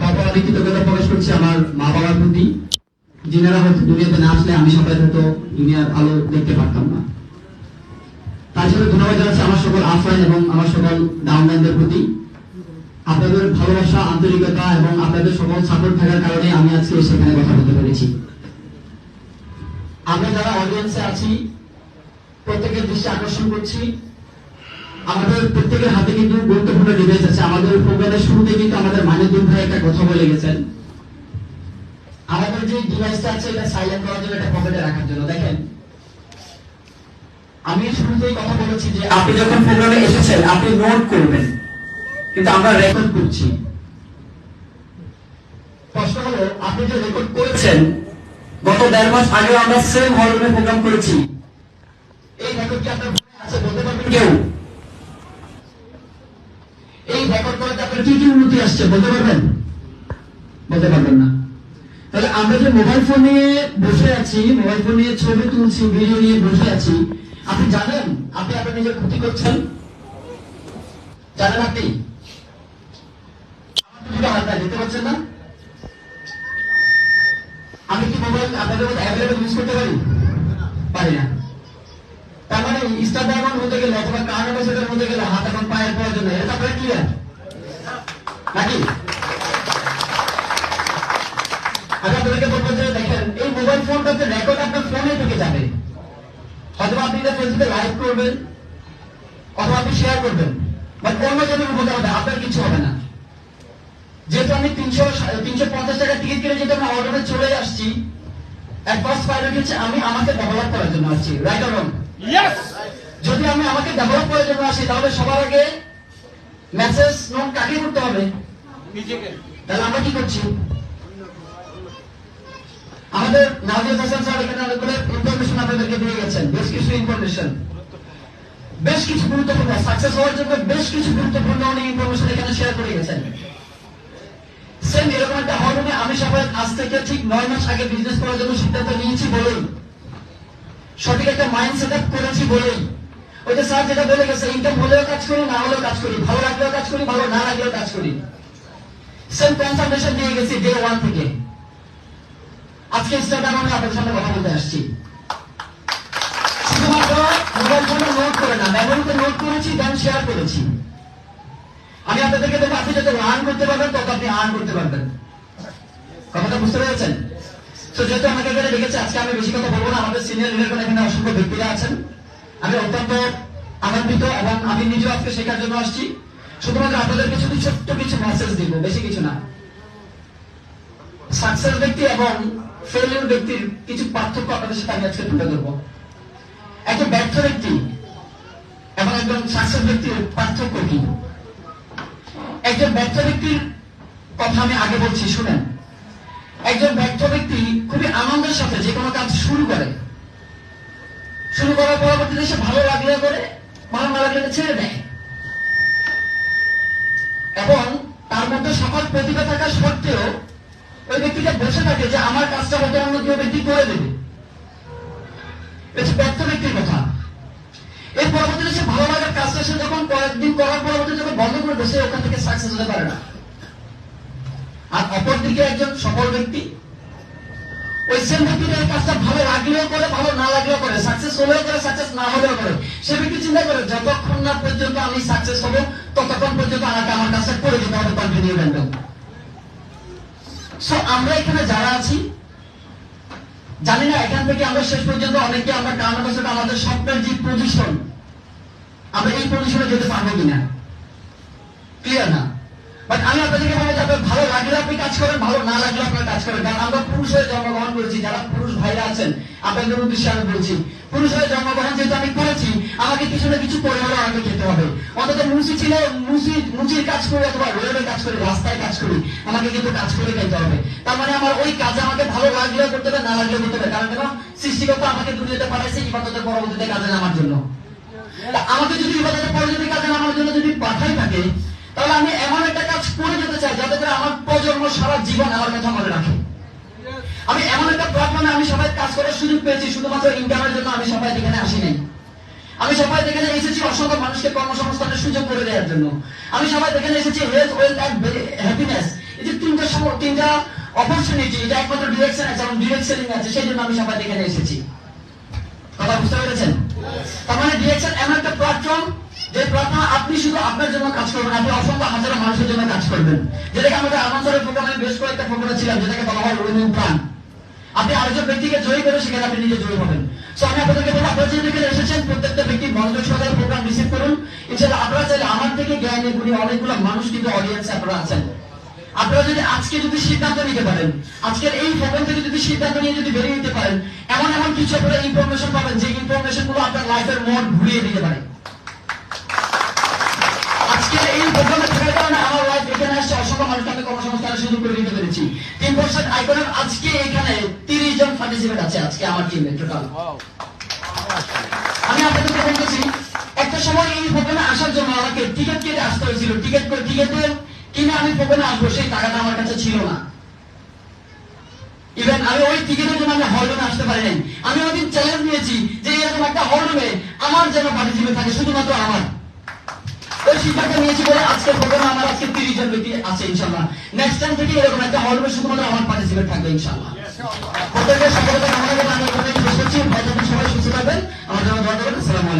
তারপর আমি কৃতজ্ঞতা প্রকাশ করছি আমার মা বাবার প্রতি। যিনারা হয়তো দুনিয়াতে না আসলে আমি সবাই হয়তো দুনিয়ার আলো দেখতে পারতাম না। সাথে ধন্যবাদ জানাচ্ছি আমার সকল আফরান এবং আমার সকল ডাউনলাইনদের প্রতি। আপনাদের ভালোবাসা, আন্তরিকতা এবং আপনাদের সকল সাপোর্ট থাকার কারণে আমি আজকে সেখানে কথা বলতে পেরেছি। আমরা যারা অডিয়েন্সে আছি, প্রত্যেকের দৃষ্টি আকর্ষণ করছি। আমাদের প্রত্যেকের হাতে কিন্তু গুরুত্বপূর্ণ ডিভাইস আছে। আমাদের প্রোগ্রামের শুরুতে কিন্তু আমাদের মানিদুল ভাই একটা কথা বলে গেছেন। আমাদের যে ডিভাইসটা আছে, এটা সাইলেন্ট করার জন্য এটা পকেটে রাখার জন্য। দেখেন, আমি শুরুতেই কথা বলেছি যে আপনি যখন প্রোগ্রামে এসেছেন, আপনি নোট করবেন। কিন্তু আমরা রেকর্ড করছি। প্রশ্ন হলো, আপনি যে রেকর্ড করেছেন, গত দেড় মাস আগে আমরা সেম হলরুমে প্রোগ্রাম করেছি। এই রেকর্ড কি আপনার আছে বলতে পারবেন কেউ? তার মানে স্টার ডায়মন্ড হতে গেলে অথবা কার অ্যাম্বাসেডর হতে গেলে হাত এখন পায়ের প্রয়োজন এটা আপনারা ক্লিয়ার নাকি? আপনাদেরকে বলব যে দেখেন এই মোবাইল ফোনটাতে রেকর্ড আপনার ফোনে ঢুকে যাবে। হয়তো আপনি এটা ফেসবুকে লাইভ করবেন অথবা আপনি শেয়ার করবেন বাট অন্য জনের উপকার হবে আপনার কিছু হবে না। যেহেতু আমি তিনশো তিনশো পঞ্চাশ টাকা টিকিট কিনে যেহেতু আমরা অর্ডারে চলে আসছি অ্যাডভান্স পাইলট হচ্ছে আমি আমাকে ডেভেলপ করার জন্য আসছি রাইট অর যদি আমি আমাকে ডেভেলপ করার জন্য আসি তাহলে সবার আগে মেসেজ নোট কাকে করতে হবে? তাহলে আমরা কি করছি? আমাদের নাজির হাসান স্যার এখানে অনেকগুলো ইনফরমেশন আপনাদেরকে দিয়ে গেছেন। বেশ কিছু ইনফরমেশন বেশ কিছু গুরুত্বপূর্ণ। সাকসেস হওয়ার জন্য বেশ কিছু গুরুত্বপূর্ণ অনেক ইনফরমেশন এখানে শেয়ার করে গেছেন। সেম এরকম একটা হরমে আমি সবাই আজ থেকে ঠিক নয় মাস আগে বিজনেস করার জন্য সিদ্ধান্ত নিয়েছি বলেই সঠিক একটা মাইন্ড সেট আপ করেছি বলেই ওই যে স্যার যেটা বলে গেছে ইনকাম হলেও কাজ করি, না হলেও কাজ করি। ভালো লাগলেও কাজ করি, ভালো না লাগলেও কাজ করি। সেম কনসালটেশন দিয়ে গেছি ডে ওয়ান থেকে। আজকে আমি আপনাদের সামনে কথা বলতে আসছি। নোট করেছি শেয়ার করেছি। যত করতে পারবেন, তত আপনি করতে পারবেন। বুঝতে পেরেছেন? তো আমাকে আমি বেশি কথা বলব না। আমাদের সিনিয়র লিডার এখানে অসংখ্য ব্যক্তিরা আছেন। আমি অত্যন্ত আনন্দিত এবং আমি নিজেও আজকে শেখার জন্য আসছি। শুধুমাত্র আপনাদের শুধু ছোট্ট কিছু মেসেজ দিব, বেশি কিছু না। সাকসেস ব্যক্তি এবং ফেলিউর ব্যক্তির কিছু পার্থক্য আপনাদের সাথে আমি আজকে তুলে ধরবো। একজন ব্যর্থ ব্যক্তি এবং একজন সাকসেস ব্যক্তির পার্থক্য কি? একজন ব্যর্থ ব্যক্তির কথা আমি আগে বলছি, শুনেন। একজন ব্যর্থ ব্যক্তি খুবই আনন্দের সাথে যে কোনো কাজ শুরু করে। শুরু করার পরবর্তীতে সে ভালো লাগলে করে ভালো না লাগলে ছেড়ে দেয়। এবং তার মধ্যে সকল প্রতিভা থাকা সত্ত্বেও ওই ব্যক্তিটা বসে থাকে যে আমার কাজটা হয়তো অন্য কেউ ব্যক্তি করে দেবে। এটা ব্যর্থ ব্যক্তির কথা। এর পরবর্তীতে সে ভালো লাগার কাজটা সে যখন কয়েকদিন করার পরবর্তীতে যখন বন্ধ করে সে ওখান থেকে সাকসেস হতে পারে না। আর অপরদিকে একজন সফল ব্যক্তি ওই সেম ব্যক্তির কাজটা ভালো লাগলেও করে, ভালো না লাগলেও করে সাকসেস হলেও করে সাকসেস না হলেও করে। সে ব্যক্তি চিন্তা করে, যতক্ষণ না পর্যন্ত আমি সাকসেস হব, ততক্ষণ পর্যন্ত আমাকে আমার কাজটা করে দিতে হবে কন্টিনিউ র্যান্ডম সো আমরা এখানে যারা আছি, জানি না এখান থেকে আমরা শেষ পর্যন্ত অনেকে আমরা কারণ আমাদের স্বপ্নের যে পজিশন আমরা এই পজিশনে যেতে পারব কিনা ক্লিয়ার না বাট আমি আপনাদেরকে বলব যে আপনার ভালো লাগলে আপনি কাজ করেন, ভালো না লাগলে আপনার কাজ করেন। কারণ আমরা পুরুষ হয়ে জন্মগ্রহণ করেছি, যারা পুরুষ ভাইরা আছেন, আপনাদের উদ্দেশ্যে আমি বলছি পুরুষ হয়ে জন্মগ্রহণ যেহেতু আমি করেছি, আমাকে কিছু না কিছু করে হলেও আমাকে খেতে হবে। অন্তত মুসি ছিল, মুসি, মুচির কাজ করি অথবা রোডে কাজ করি, রাস্তায় কাজ করি, আমাকে কিন্তু কাজ করে খেতে হবে। তার মানে আমার ওই কাজে আমাকে ভালো লাগলেও করতে হবে, না লাগলেও করতে হবে। কারণ কেন সৃষ্টিকর্তা আমাকে দুনিয়াতে পাঠাইছে ইবাদতের পরবর্তীতে কাজে নামার জন্য। আমাকে যদি ইবাদতের পরবর্তী কাজে নামার জন্য যদি পাঠাই থাকে তাহলে আমি এমন একটা কাজ করে যেতে চাই যাতে করে আমার প্রজন্ম সারা জীবন আমার কথা মনে রাখে। আমি এমন একটা প্ল্যাটফর্মে আমি সবাই কাজ করার সুযোগ পেয়েছি শুধুমাত্র ইনকামের জন্য আমি সবাই এখানে আসি নাই। আমি সবাই এখানে এসেছি অসংখ্য মানুষকে কর্মসংস্থানের সুযোগ করে দেওয়ার জন্য। আমি সবাই এখানে এসেছি হেলথ ওয়েলথ অ্যান্ড হ্যাপিনেস এই যে তিনটা তিনটা অপরচুনিটি এটা একমাত্র ডিরেকশন আছে এবং ডিরেক্ট সেলিং আছে সেই জন্য আমি সবাই এখানে এসেছি। কথা বুঝতে পেরেছেন? তার মানে ডিরেকশন এমন একটা প্ল্যাটফর্ম যে প্ল্যাটফর্ম আপনি শুধু আপনার জন্য কাজ করবেন, আপনি অসংখ্য হাজারো মানুষের জন্য কাজ করবেন। যেটাকে আমাদের আমাদের প্রোগ্রামে বেশ কয়েকটা প্রোগ্রাম ছিলাম, যেটাকে বলা হয় উইনিং প্ল্যান আপনি আরেকজন ব্যক্তিকে জয়ী করে সেখানে আপনি নিজে জয়ী হবেন। সো আমি আপনাদেরকে বলব, আপনারা যেহেতু এখানে এসেছেন, প্রত্যেকটা ব্যক্তি মনোযোগ সহকারে প্রোগ্রাম রিসিভ করুন। ইনশাআল্লাহ, আপনারা চাইলে আমার থেকে জ্ঞানী গুণী অনেকগুলো মানুষ কিন্তু অডিয়েন্সে আপনারা আছেন। আপনারা যদি আজকে যদি সিদ্ধান্ত নিতে পারেন, আজকের এই ফোন থেকে যদি সিদ্ধান্ত নিয়ে যদি বেরিয়ে নিতে পারেন, এমন এমন কিছু আপনারা ইনফরমেশন পাবেন, যে ইনফরমেশনগুলো আপনার লাইফের মোড ঘুরিয়ে দিতে পারে। এই প্রোগ্রামে কারণে আমার লাইফ এখানে আসছে অসংখ্য মানুষকে আমি কর্মসংস্থানের সুযোগ করে দিতে পেরেছি। তিন পার্সেন্ট আইকনের আজকে এখানে তিরিশ জন পার্টিসিপেট আছে আজকে আমার টিমে টোটাল আমি আপনাদেরকে বলতেছি একটা সময় এই প্রোগ্রামে আসার জন্য আমাকে টিকিট কেটে আসতে হয়েছিল টিকিট করে টিকিটের কিনে আমি প্রোগ্রামে আসব সেই টাকাটা আমার কাছে ছিল না। ইভেন আমি ওই টিকিটের জন্য আমি হল রুমে আসতে পারি নাই আমি ওইদিন চ্যালেঞ্জ নিয়েছি যে এরকম একটা হল রুমে আমার যেন পার্টিসিপেট থাকে শুধুমাত্র আমার। ওই সিদ্ধান্ত নিয়েছি আমার আজকে তিরিশ নেক্সট টাইম থেকে এরকম একটা হল রুমে শুধুমাত্র আমার পার্টিসিপেট থাকবে, ইনশাল্লাহ। প্রত্যেকের সফলতা কামনা করে আমি সবাই সুস্থ থাকবেন। আমার জন্য করবেন। আসসালামু